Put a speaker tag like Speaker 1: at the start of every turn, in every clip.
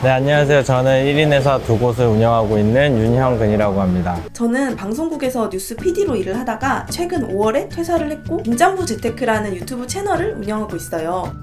Speaker 1: 네, 안녕하세요. 저는 1인 회사 두 곳을 운영하고 있는 윤형근이라고 합니다.
Speaker 2: 저는 방송국에서 뉴스 PD로 일을 하다가 최근 5월에 퇴사를 했고 임장부 재테크라는 유튜브 채널을 운영하고 있어요.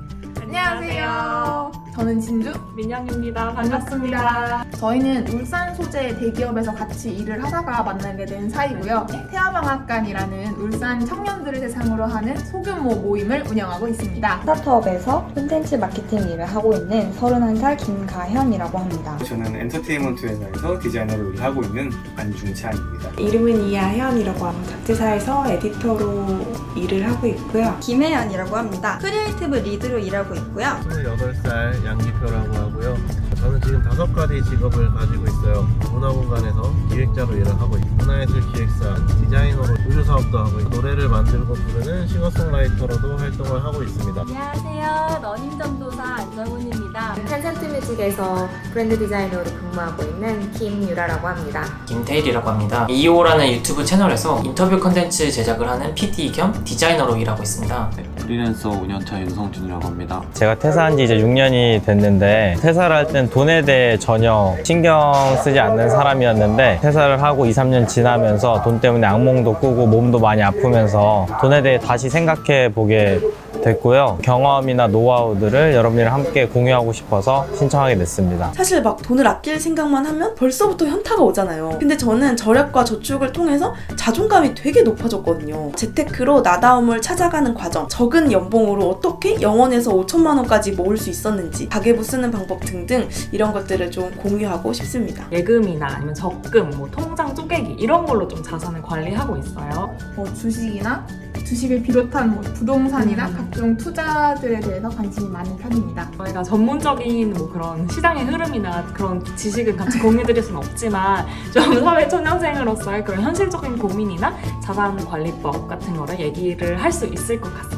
Speaker 3: 안녕하세요. 저는 진주
Speaker 4: 민영입니다.
Speaker 3: 반갑습니다. 저희는 울산 소재 대기업에서 같이 일을 하다가 만나게 된 사이고요. 태아방학관이라는 울산 청년들을 대상으로 하는 소규모 모임을 운영하고 있습니다.
Speaker 5: 스타트업에서 콘텐츠 마케팅 일을 하고 있는 31살 김가현이라고 합니다.
Speaker 6: 저는 엔터테인먼트 회사에서 디자이너로 일하고 있는 안중찬입니다.
Speaker 7: 이름은 이하현이라고 합니다. 잡지사에서 에디터로 일을 하고 있고요.
Speaker 8: 김혜연이라고 합니다. 크리에이티브 리드로 일하고 있고요.
Speaker 1: 28살 양기표라고 하고요. 저는 지금 다섯 가지 직업을 가지고 있어요. 문화공간에서 기획자로 일을 하고 있고 문화예술 기획사, 디자이너로 의류 사업도 하고 있고 노래를 만들고 부르는 싱어송라이터로도 활동을 하고 있습니다.
Speaker 9: 안녕하세요. 러닝전도사 안정훈입니다. 텐센트뮤직에서 브랜드 디자이너로 근무하고 있는 김유라라고 합니다.
Speaker 10: 김태일이라고 합니다. 이오라는 유튜브 채널에서 인터뷰 컨텐츠 제작을 하는 PD 겸 디자이너로 일하고 있습니다.
Speaker 11: 프리랜서 5년차 윤성준이라고 합니다.
Speaker 1: 제가 퇴사한 지 이제 6년이 됐는데 퇴사를 할 땐 돈에 대해 전혀 신경 쓰지 않는 사람이었는데 퇴사를 하고 2, 3년 지나면서 돈 때문에 악몽도 꾸고 몸도 많이 아프면서 돈에 대해 다시 생각해 보게 됐고요. 경험이나 노하우들을 여러분이랑 함께 공유하고 싶어서 신청하게 됐습니다.
Speaker 2: 사실 막 돈을 아낄 생각만 하면 벌써부터 현타가 오잖아요. 근데 저는 절약과 저축을 통해서 자존감이 되게 높아졌거든요. 재테크로 나다움을 찾아가는 과정, 적은 연봉으로 어떻게 0원에서 5천만 원까지 모을 수 있었는지, 가계부 쓰는 방법 등등 이런 것들을 좀 공유하고 싶습니다.
Speaker 4: 예금이나 아니면 적금, 뭐 통장 쪼개기 이런 걸로 좀 자산을 관리하고 있어요.
Speaker 3: 뭐 주식이나 주식을 비롯한 뭐 부동산이나
Speaker 4: 음.
Speaker 3: 각종 투자들에 대해서 관심이 많은 편입니다.
Speaker 4: 저희가 전문적인 뭐 그런 시장의 흐름이나 그런 지식은 같이 공유드릴 수는 없지만 좀 사회 초년생으로서의 그런 현실적인 고민이나 자산 관리법 같은 거를 얘기를 할 수 있을 것 같습니다.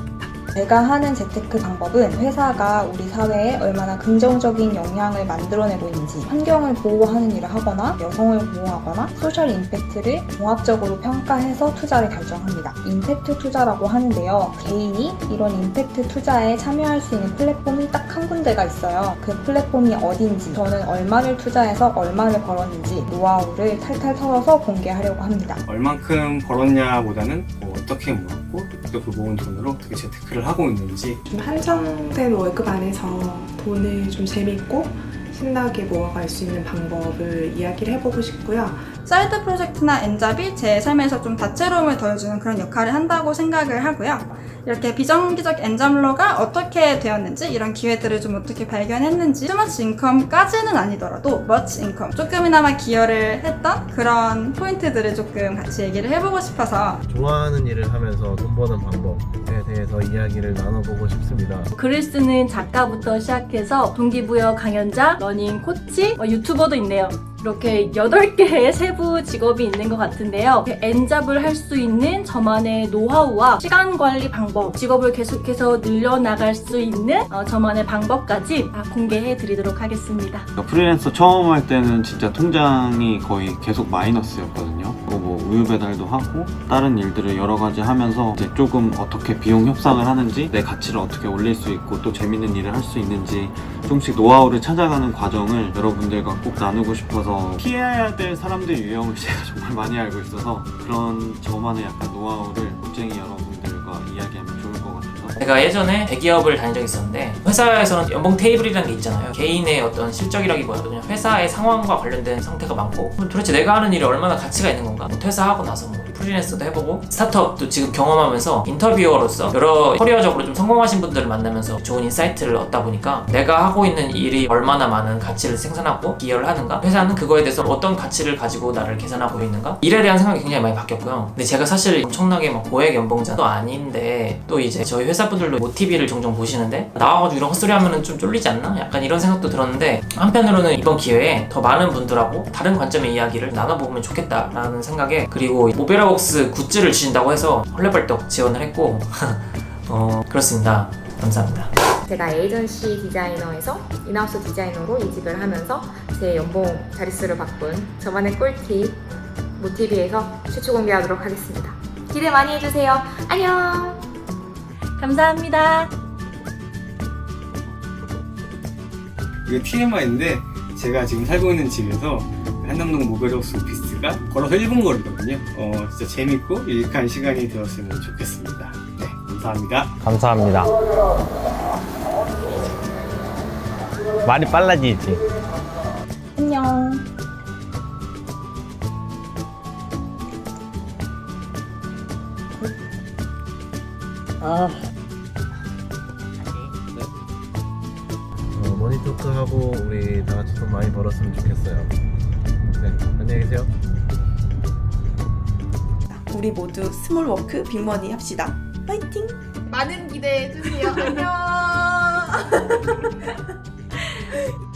Speaker 5: 제가 하는 재테크 방법은 회사가 우리 사회에 얼마나 긍정적인 영향을 만들어내고 있는지, 환경을 보호하는 일을 하거나 여성을 보호하거나 소셜 임팩트를 종합적으로 평가해서 투자를 결정합니다. 임팩트 투자라고 하는데요. 개인이 이런 임팩트 투자에 참여할 수 있는 플랫폼이 딱 한 군데가 있어요. 그 플랫폼이 어딘지, 저는 얼마를 투자해서 얼마를 벌었는지 노하우를 탈탈 털어서 공개하려고 합니다.
Speaker 6: 얼만큼 벌었냐보다는 뭐 어떻게 모았 고 또그 모은 돈으로 어떻게 재테크를 하고 있는지
Speaker 7: 좀 한정된 월급 안에서 돈을 좀 재밌고 신나게 모아갈 수 있는 방법을 이야기를 해보고 싶고요.
Speaker 8: 사이드 프로젝트나 엔잡이 제 삶에서 좀 다채로움을 더해주는 그런 역할을 한다고 생각을 하고요. 이렇게 비정기적 엔잡러가 어떻게 되었는지 이런 기회들을 좀 어떻게 발견했는지 투머치 인컴까지는 아니더라도 머치 인컴 조금이나마 기여를 했던 그런 포인트들을 조금 같이 얘기를 해보고 싶어서
Speaker 1: 좋아하는 일을 하면서 돈 버는 방법에 대해서 이야기를 나눠보고 싶습니다.
Speaker 9: 글을 쓰는 작가부터 시작해서 동기부여 강연자, 러닝 코치, 어, 유튜버도 있네요. 이렇게 8개의 세부 직업이 있는 것 같은데요. 엔잡을 할 수 있는 저만의 노하우와 시간 관리 방법, 직업을 계속해서 늘려나갈 수 있는 어, 저만의 방법까지 다 공개해 드리도록 하겠습니다.
Speaker 11: 그러니까 프리랜서 처음 할 때는 진짜 통장이 거의 계속 마이너스였거든요. 뭐 우유 배달도 하고 다른 일들을 여러 가지 하면서 이제 조금 어떻게 비용 협상을 하는지 내 가치를 어떻게 올릴 수 있고 또 재밌는 일을 할 수 있는지 조금씩 노하우를 찾아가는 과정을 여러분들과 꼭 나누고 싶어서 피해야 될 사람들 유형을 제가 정말 많이 알고 있어서 그런 저만의 약간 노하우를 겁쟁이 여러분들과 이야기하면 좋을 것 같아서
Speaker 10: 제가 예전에 대기업을 다닌 적이 있었는데 회사에서는 연봉 테이블이라는 게 있잖아요. 개인의 어떤 실적이라기보다도 그냥 회사의 상황과 관련된 상태가 많고 도대체 내가 하는 일이 얼마나 가치가 있는 건가? 뭐 퇴사하고 나서 뭐 프리랜서도 해보고 스타트업도 지금 경험하면서 인터뷰어로서 여러 커리어적으로 좀 성공하신 분들을 만나면서 좋은 인사이트를 얻다 보니까 내가 하고 있는 일이 얼마나 많은 가치를 생산하고 기여를 하는가? 회사는 그거에 대해서 어떤 가치를 가지고 나를 계산하고 있는가? 일에 대한 생각이 굉장히 많이 바뀌었고요. 근데 제가 사실 엄청나게 막 고액 연봉자도 아닌데 또 이제 저희 회사분들도 모티비를 종종 보시는데 나와가지고 이런 헛소리 하면은 좀 쫄리지 않나? 약간 이런 생각도 들었는데 한편으로는 이번 기회에 더 많은 분들하고 다른 관점의 이야기를 나눠보면 좋겠다라는 생각에 그리고 모베라 복스 굿즈를 주신다고 해서 헐레벌떡 지원을 했고 어 그렇습니다 감사합니다
Speaker 9: 제가 에이전시 디자이너에서 인하우스 디자이너로 이직을 하면서 제 연봉 자릿수를 바꾼 저만의 꿀팁 모티비에서 최초 공개하도록 하겠습니다. 기대 많이 해주세요. 안녕! 감사합니다.
Speaker 6: 이게 TMI인데 제가 지금 살고 있는 집에서 한남동 모베럭스 오피스가 걸어서 1분 거리거든요. 어, 진짜 재밌고 유익한 시간이 되었으면 좋겠습니다. 네, 감사합니다.
Speaker 1: 감사합니다. 말이 빨라지지.
Speaker 5: 안녕.
Speaker 12: 어, 머니토크하고 우리 다 같이 돈 많이 벌었으면 좋겠어요. 네, 안녕히 계세요.
Speaker 2: 우리 모두 스몰 워크 빅머니 합시다. 파이팅!
Speaker 3: 많은 기대해 주세요. 안녕.